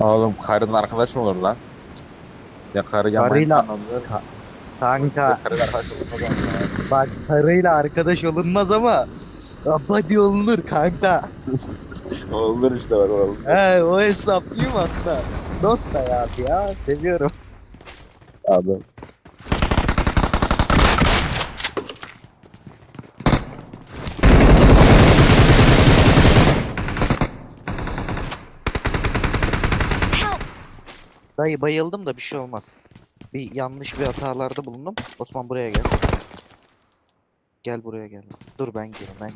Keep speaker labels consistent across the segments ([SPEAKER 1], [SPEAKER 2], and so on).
[SPEAKER 1] Oğlum karıdan arkadaş mı olur lan? Ya karı ya
[SPEAKER 2] Karıyla- Kanka
[SPEAKER 1] Karıyla arkadaş olur. ya.
[SPEAKER 2] bak karıyla arkadaş olunmaz ama Abadi olunur kanka.
[SPEAKER 1] Olur işte bak olur.
[SPEAKER 2] He o hesap değil mi hatta? Dost hayatı ya seviyorum.
[SPEAKER 1] Abi.
[SPEAKER 2] Dayı bayıldım da bir şey olmaz. Bir yanlış bir hatalarda bulundum. Osman buraya gel. Gel buraya gel. Dur ben gelirim ben.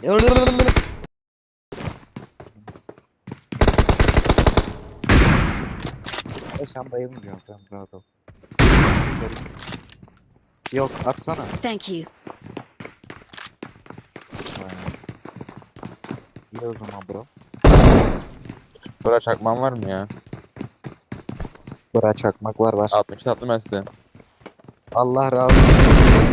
[SPEAKER 2] E sen bayılmayacaksın tamam rahat ol. Yok atsana.
[SPEAKER 3] Thank you.
[SPEAKER 2] İyi o zaman bro.
[SPEAKER 1] Bura çakman var mı ya?
[SPEAKER 2] Bıra çakmak var var.
[SPEAKER 1] 60 tatlı ben size.
[SPEAKER 2] Allah razı olsun.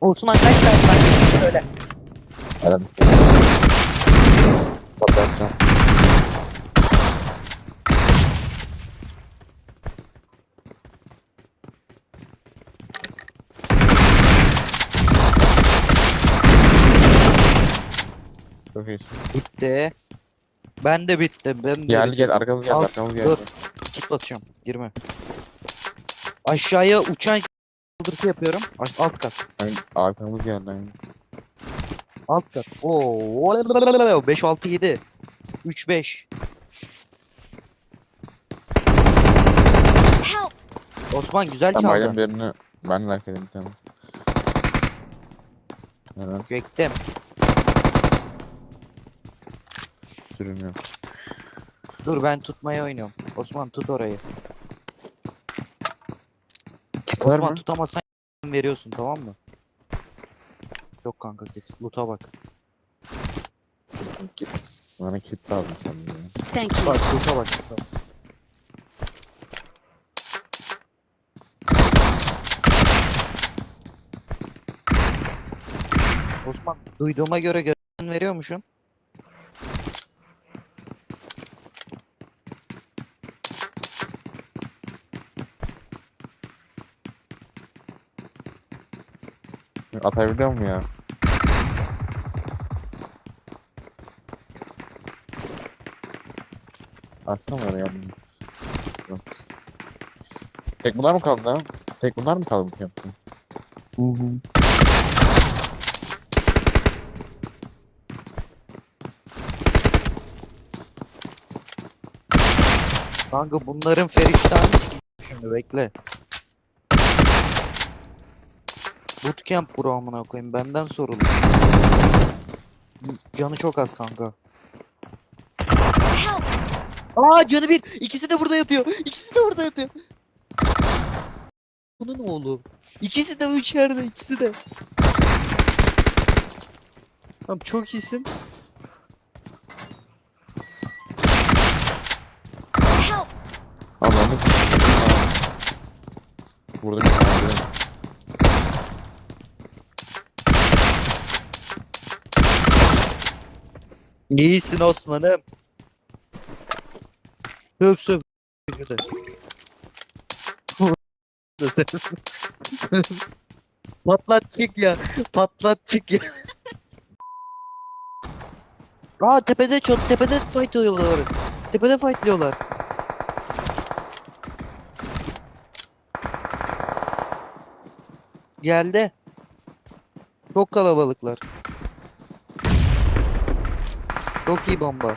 [SPEAKER 2] Osman kaç tane sen söyle.
[SPEAKER 1] Size. Kapatacağım. Çok iyisin.
[SPEAKER 2] Bitti. Ben de bittim. Ben de bittim.
[SPEAKER 1] gel arkamız geldi
[SPEAKER 2] Al,
[SPEAKER 1] arkamız geldi.
[SPEAKER 2] Dur. Kit basacağım. Girme. Aşağıya uçan saldırısı yapıyorum. Aş- alt kat.
[SPEAKER 1] Yani arkamız. Yani.
[SPEAKER 2] Alt kat. Oo. 5 6 7. 3 5.
[SPEAKER 3] Help!
[SPEAKER 2] Osman güzel
[SPEAKER 1] Ben bayram
[SPEAKER 2] çaldı.
[SPEAKER 1] birini ben de edeyim tamam. Hemen
[SPEAKER 2] Çektim.
[SPEAKER 1] Sürünüyor.
[SPEAKER 2] Dur ben tutmaya oynuyorum. Osman tut orayı.
[SPEAKER 1] Kit var
[SPEAKER 2] Osman
[SPEAKER 1] mı?
[SPEAKER 2] tutamazsan veriyorsun tamam mı? Yok kanka git. Loot'a bak.
[SPEAKER 1] Kit. Bana kit lazım sandım ya.
[SPEAKER 3] Thank you.
[SPEAKER 2] Bak loot'a bak. Osman duyduğuma göre gören veriyormuşsun.
[SPEAKER 1] Atabiliyor mu ya? Atsana oraya. Tek bunlar mı kaldı lan? Tek bunlar mı kaldı bu yaptın? Hı hı.
[SPEAKER 2] Kanka bunların sikeyim şimdi bekle. Bootcamp bro amına koyayım benden sorulur. Canı çok az kanka. Aa canı bir. İkisi de burada yatıyor. İkisi de orada yatıyor. Bunun oğlu. İkisi de içeride. ikisi de. Tamam çok iyisin.
[SPEAKER 3] Help!
[SPEAKER 1] Allah'ını Burada bir tane de-
[SPEAKER 2] İyisin Osman'ım. Söp söp. Patlat çık ya. Patlat çık ya. Aa tepede çat tepede fight oluyorlar. Tepede fightlıyorlar. Geldi. Çok kalabalıklar. Çok bomba.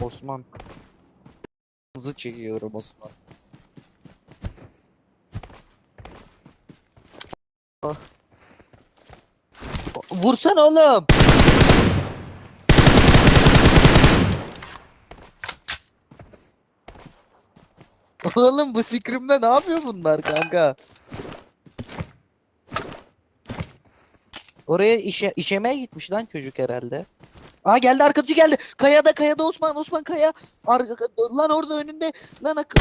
[SPEAKER 2] Osman. Hızı çekiyorum Osman. Ah. Vursan oğlum. Oğlum bu sikrimde ne yapıyor bunlar kanka? Oraya işe işemeye gitmiş lan çocuk herhalde. Aa geldi arkadaşı geldi. Kayada kayada Osman Osman kaya. Ar lan orada önünde. Lan ak-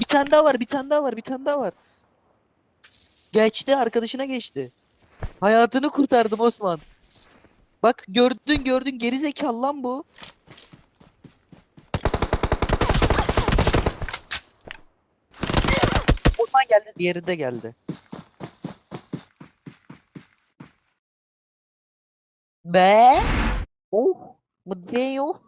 [SPEAKER 2] Bir tane daha var bir tane daha var bir tane daha var. Geçti arkadaşına geçti. Hayatını kurtardım Osman. Bak gördün gördün geri zekalı lan bu. Osman geldi diğeri de geldi. 呗，哦，我爹哟。